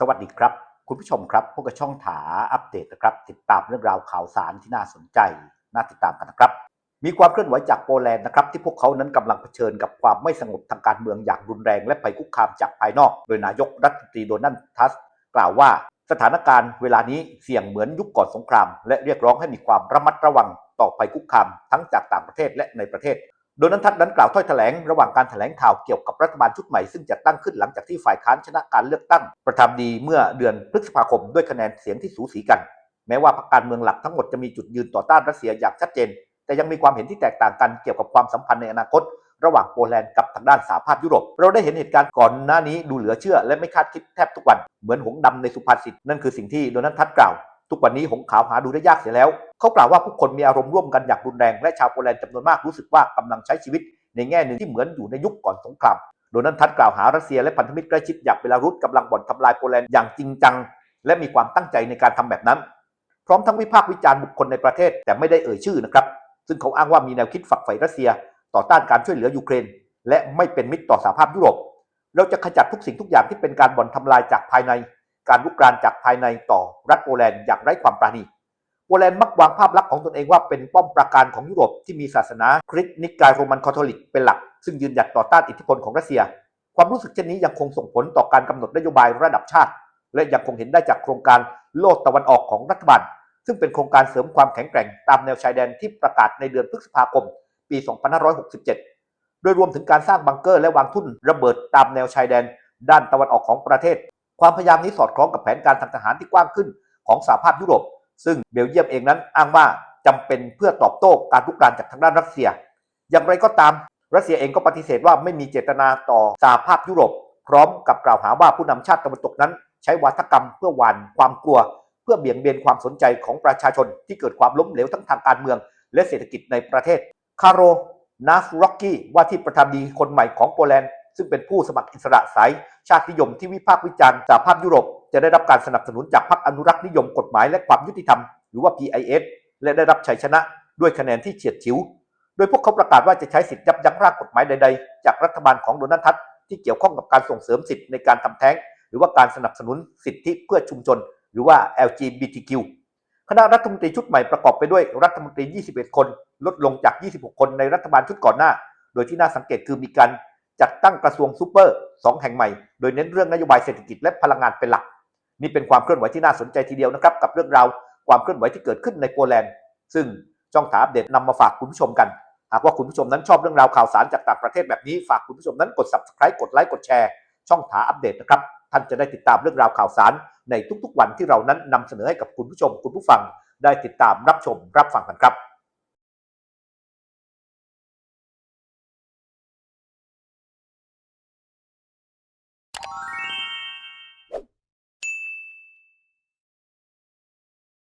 สวัสดีครับ คุณผู้ชมครับพวกบช่องถาอัปเดตนะครับ ติดตามเรื่องราวข่าวสารที่น่าสนใจ น่าติดตามกันนะครับ มีความเคลื่อนไหวจากโปแลนด์นะครับ ที่พวกเขานั้นกำลังเผชิญกับความไม่สงบทางการเมืองอย่างรุนแรง และภัยคุกคามจากภายนอก โดยนายกรัฐมนตรีโดนัลด์ทัสก์กล่าวว่าสถานการณ์เวลานี้เสี่ยงเหมือนยุคก่อนสงคราม และเรียกร้องให้มีความระมัดระวังต่อภัยคุกคามทั้งจากต่างประเทศและในประเทศ โดยนันทัศน์นั้นกล่าวถ้อยแถลงระหว่างการแถลงข่าวเกี่ยวกับรัฐบาลชุดใหม่ซึ่งจะตั้งขึ้นหลังจากที่ฝ่ายค้านชนะการเลือกตั้ง ประธานดีเมื่อเดือนพฤษภาคมด้วยคะแนนเสียงที่สูสีกัน แม้ว่าพรรคการเมืองหลักทั้งหมดจะมีจุดยืนต่อต้านรัสเซียอย่างชัดเจน แต่ยังมีความเห็นที่แตกต่างกันเกี่ยวกับความสัมพันธ์ในอนาคต ระหว่างโปแลนด์กับทางด้านสหภาพยุโรป เราได้เห็นเหตุการณ์ก่อนหน้านี้ดูเหลือเชื่อ และไม่คาดคิดแทบทุกวันเหมือนหงส์ดำในสุภาษิตนั่นคือสิ่งที่โดนัลด์ทัสก์กล่าว ทุกวันนี้หงขาวหาดูได้ยากเสียแล้ว เขากล่าวว่าผู้คนมีอารมณ์ร่วมกันอย่างรุนแรงและชาวโปแลนด์จำนวนมากรู้สึกว่ากำลังใช้ชีวิต ในแง่หนึ่งที่เหมือนอยู่ในยุคก่อนสงครามโดนัลด์ทัสก์กล่าวหารัสเซียและพันธมิตรใกล้ชิดอย่างเบลารุสกำลังบ่อนทำลายโปแลนด์อย่างจริงจัง และมีความตั้งใจในการทำแบบนั้น พร้อมทั้งวิพากษ์วิจารณ์บุคคลในประเทศแต่ไม่ได้เอ่ยชื่อนะครับซึ่งเขาอ้างว่ามีแนวคิดฝักใฝ่รัสเซีย ต่อต้านการช่วยเหลือยูเครน และไม่เป็นมิตรต่อสหภาพยุโรปเราจะขจัดทุกสิ่งทุกอย่างที่เป็นการบ่อนทำลายจากภายใน การลุกรานจากภายในต่อรัฐโปแลนด์อย่างไร้ความปราณี โปแลนด์มักวางภาพลักษณ์ของตนเองว่าเป็นป้อมปราการของยุโรปที่มีศาสนาคริสต์นิกายโรมันคาทอลิกเป็นหลัก ซึ่งยืนหยัดต่อต้านอิทธิพลของรัสเซีย ความรู้สึกเช่นนี้ยังคงส่งผลต่อการกำหนดนโยบายระดับชาติ และยังคงเห็นได้จากโครงการโลดตะวันออกของรัฐบาล ซึ่งเป็นโครงการเสริมความแข็งแกร่งตามแนวชายแดนที่ประกาศในเดือนพฤษภาคม ปี 2567 โดยรวมถึงการสร้างบังเกอร์และวางทุ่นระเบิดตามแนวชายแดนด้านตะวันออกของประเทศ ความพยายามนี้สอดคล้องกับแผนการทางทหารที่กว้างขึ้นของสหภาพยุโรป ซึ่งเบลเยียมเองนั้นอ้างว่าจำเป็นเพื่อตอบโต้การลุกรานจากทางด้านรัสเซีย อย่างไรก็ตามรัสเซียเองก็ปฏิเสธว่าไม่มีเจตนาต่อสหภาพยุโรป พร้อมกับกล่าวหาว่าผู้นำชาติตะวันตกนั้น ใช้วาทกรรมเพื่อหวานความกลัว เพื่อเบี่ยงเบนความสนใจของประชาชนที่เกิดความล้มเหลวทั้งทางการเมือง และเศรษฐกิจในประเทศคาโรนาฟร็อกกี้ว่าที่ประธานดีคนใหม่ของโปแลนด์ ซึ่งเป็นผู้สมัครอิสระสายชาตินิยมที่วิพากษ์วิจารณ์สหภาพยุโรปจะได้รับการสนับสนุนจากพรรคอนุรักษ์นิยมกฎหมายและความยุติธรรมหรือว่า PIS และได้รับชัยชนะด้วยคะแนนที่เฉียดฉิว โดยพวกเขาประกาศว่าจะใช้สิทธิ์ยับยั้งร่างกฎหมายใดๆ จากรัฐบาลของโดนัลด์ทรัสก์ที่เกี่ยวข้องกับการส่งเสริมสิทธิในการทำแท้ง หรือว่าการสนับสนุนสิทธิเพื่อชุมชน หรือว่า LGBTQ คณะรัฐมนตรีชุดใหม่ประกอบไปด้วยรัฐมนตรี 21 คน ลดลงจาก 26 คนในรัฐบาลชุดก่อนหน้า โดยที่น่าสังเกตคือมีการ จัดตั้งกระทรวงซูเปอร์2แห่งใหม่ โดยเน้นเรื่องนโยบายเศรษฐกิจและพลังงานเป็นหลัก นี่เป็นความเคลื่อนไหวที่น่าสนใจทีเดียวนะครับกับเรื่องราวความเคลื่อนไหวที่เกิดขึ้นในโปแลนด์ซึ่งช่องถามอัปเดตนำมาฝากคุณผู้ชมกันหากว่าคุณผู้ชมนั้นชอบเรื่องราวข่าวสารจากต่างประเทศแบบนี้ฝากคุณผู้ชมนั้นกด subscribe กดไลค์กดแชร์ช่องถาอัปเดตนะครับท่านจะได้ติดตามเรื่องราวข่าวสารในทุกๆ วันที่เรานั้นนำเสนอให้กับคุณผู้ชมคุณผู้ฟัง ได้ติดตามรับชมรับฟังกันครับ